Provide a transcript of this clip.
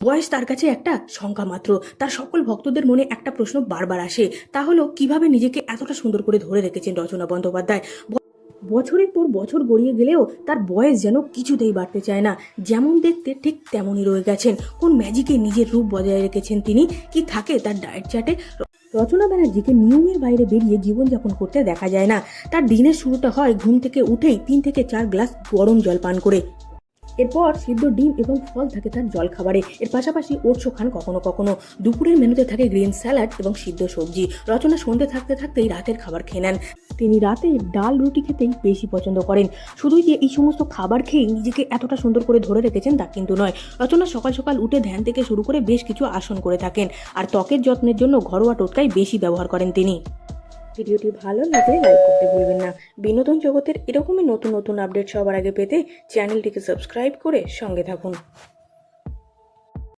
বয়স তার কাছে একটা সংখ্যা মাত্র। তার সকল ভক্তদের মনে একটা প্রশ্ন বারবার আসে। তা হলো, কীভাবে নিজেকে এতটা সুন্দর করে ধরে রেখেছেন রচনা বন্দ্যোপাধ্যায়? বছরের পর বছর গড়িয়ে গেলেও তার বয়স যেন কিছুতেই বাড়তে চায় না। যেমন দেখতে ঠিক তেমনই রয়ে গেছেন। কোন ম্যাজিকে নিজের রূপ বজায় রেখেছেন তিনি? কি থাকে তার ডায়েট চার্টে? রচনা ব্যানার্জিকে নিয়মের বাইরে বেরিয়ে জীবনযাপন করতে দেখা যায় না। তার দিনের শুরুটা হয় ঘুম থেকে উঠেই তিন থেকে চার গ্লাস গরম জল পান করে। এরপর সিদ্ধ ডিম এবং ফল থাকে তার জল খাবারে এর পাশাপাশি ওটসও খান কখনো কখনো। দুপুরের মেনুতে থাকে গ্রিন স্যালাড এবং সিদ্ধ সবজি। রচনা সন্ধে থাকতে থাকতেই রাতের খাবার খেয়ে নেন। তিনি রাতে ডাল রুটি খেতেই বেশি পছন্দ করেন। শুধুই যে এই সমস্ত খাবার খেয়েই নিজেকে এতটা সুন্দর করে ধরে রেখেছেন তা কিন্তু নয়। রচনা সকাল সকাল উঠে ধ্যান থেকে শুরু করে বেশ কিছু আসন করে থাকেন। আর ত্বকের যত্নের জন্য ঘরোয়া টোটকাই বেশি ব্যবহার করেন তিনি। ভিডিওটি ভালো লাগলে লাইক করতে ভুলবেন না। বিনোদন জগতের এরকমই নতুন নতুন আপডেট সবার আগে পেতে চ্যানেলটিকে সাবস্ক্রাইব করে সঙ্গে থাকুন।